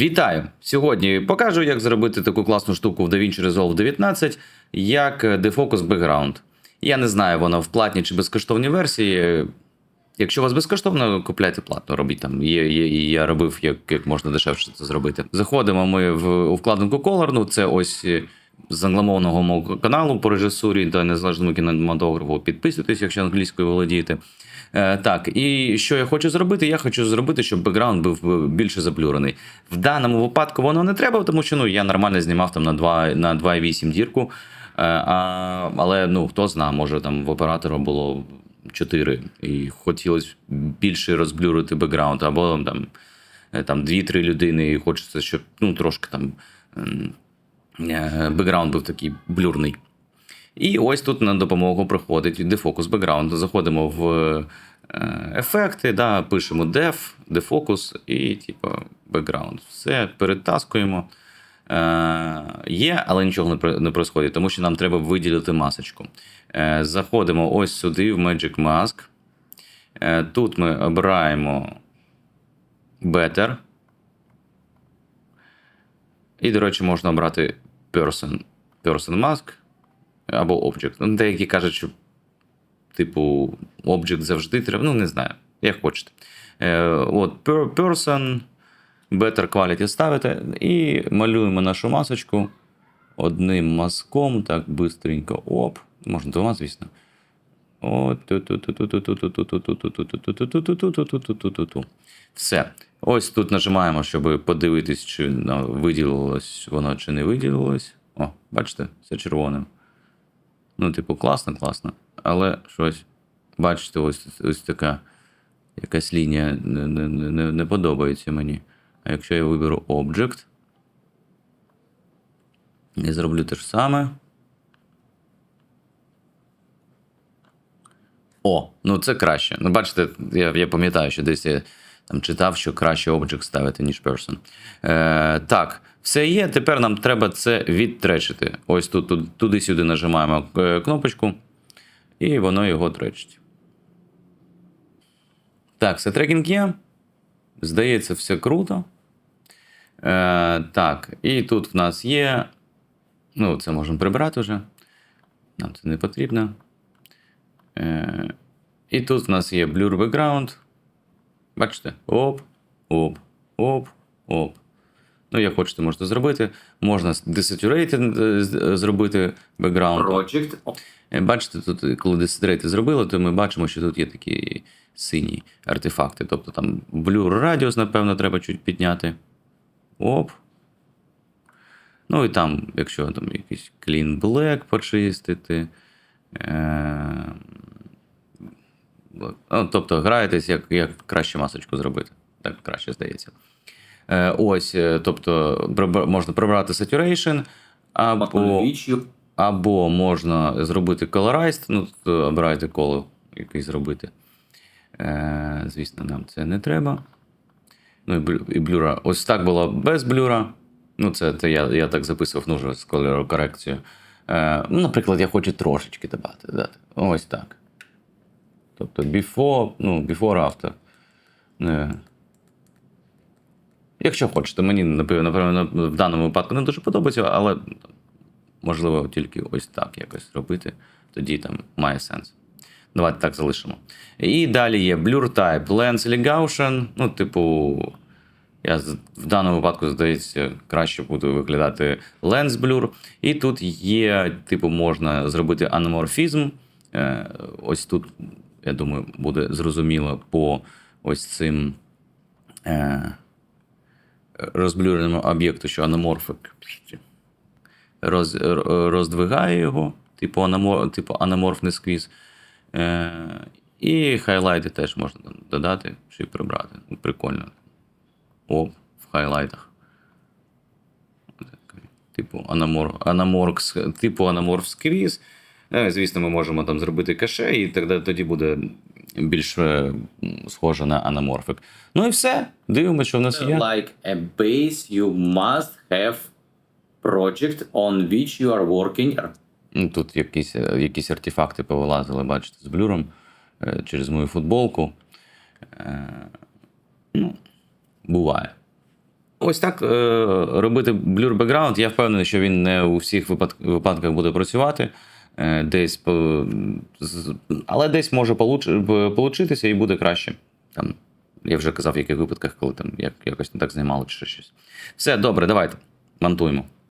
Вітаю! Сьогодні покажу, як зробити таку класну штуку в DaVinci Resolve 19, як Defocus Background. Я не знаю, вона в платній чи безкоштовній версії. Якщо у вас безкоштовно, купляйте платно, робіть там. Є, є, я робив, як, як можна дешевше це зробити. Заходимо ми в у вкладинку Color, ну це ось е, з англомовного мого каналу по режисурі та незалежному кінематографу. Підписуйтесь, якщо англійською володієте. Е, так, і що я хочу зробити? Я хочу зробити, щоб бекграунд був більше заблюрений. В даному випадку воно не треба, тому що ну, я нормально знімав там на 2, на 2,8 дірку. Е, а, але ну, хто знає, може там в оператора було 4, і хотілося більше розблюрити бекграунд, або там, е, там 2-3 людини, і хочеться, щоб ну, трошки там е, бекграунд був такий блюрний. І ось тут на допомогу приходить дефокус бекграунду. Заходимо в е, ефекти, да, пишемо def, дефокус і типу, бекграунд. Все перетаскуємо. Е, Є, але нічого не про- не происходить, тому що нам треба виділити масочку. Е, Заходимо ось сюди, в Magic Mask. Е, Тут ми обираємо Better. І, до речі, можна обрати Person, person Mask або Object. Ну, Деякі кажуть, що, типу, Object завжди треба. Ну, не знаю, як хочете. Е, от, Person, Better Quality ставите і малюємо нашу масочку одним мазком, так, бистренько. Оп. Можна двома, звісно. Все. Ось тут нажимаємо, щоб подивитись, чи виділилось воно, чи не виділилось. О, бачите, все червоним. Ну, типу, класно, класно. Але щось, бачите, ось, ось така якась лінія не, не, не, не подобається мені. А якщо я виберу Object і зроблю те ж саме. О, ну це краще. Ну, бачите, я, я пам'ятаю, що десь я там читав, що краще Object ставити, ніж Person. Е, так, все є. Тепер нам треба це відтречити. Ось тут, тут туди-сюди нажимаємо е, кнопочку, і воно його тречить. Так, все трекінг є. Здається, все круто. Е, так, і тут в нас є. Ну, це можемо прибрати вже. Нам це не потрібно. Е, і тут в нас є Blur Background. Бачите? Оп, оп, оп, оп. Ну, як хочете, можете зробити. Можна Desaturated е, зробити бекграунд. Project. Е, Бачите, тут, е, коли Desaturated зробили, то ми бачимо, що тут є такі сині артефакти. Тобто там Blur Radius, напевно, треба чуть підняти. Оп. Ну і там, якщо там якийсь Clean Black почистити. Е- ну, тобто граєтесь, як, як краще масочку зробити. Так краще здається. Е, ось, е, тобто, можна прибрати saturation, або, або можна зробити colorized, ну, тут обирайте коло якийсь зробити. Е, звісно, нам це не треба. Ну і, і блюра. Ось так було без блюра. Ну, це, це я, я так записував ну, вже з кольорокорекцією. Е, ну, наприклад, я хочу трошечки додати. Ось так. Тобто before, ну, before after. Е. Якщо хочете, мені, напевно, в даному випадку не дуже подобається, але можливо тільки ось так якось робити, тоді там має сенс. Давайте так залишимо. І далі є Blur Type, Lens Gaussian. Ну, типу, я в даному випадку, здається, краще буде виглядати Lens Blur. І тут є, типу, можна зробити аноморфізм. Е, Ось тут, я думаю, буде зрозуміло по ось цим е, розблюреному об'єкту, що аноморфик роз, роздвигає його, типу, аномор, типу аноморфний сквіз. Е, і хайлайти теж можна додати чи прибрати. Ну, Прикольно. О, в хайлайтах. Типу аномор, аноморк, типу аноморф скріз. Е, Звісно, ми можемо там зробити каше, і тоді, тоді буде більш е, схоже на аноморфик. Ну і все. Дивимося, що в нас є. like a base, you must have project on which you are working. Ну, Тут якісь, е, якісь артефакти повилазили, бачите, з блюром е, через мою футболку. Ну, буває. ось так робити Blur Background. Я впевнений, що він не у всіх випадках буде працювати. Е, Десь, але десь може получитися і буде краще. Там, я вже казав, в яких випадках, коли там як, якось не так знімали чи щось. Все, добре, давайте. Монтуємо.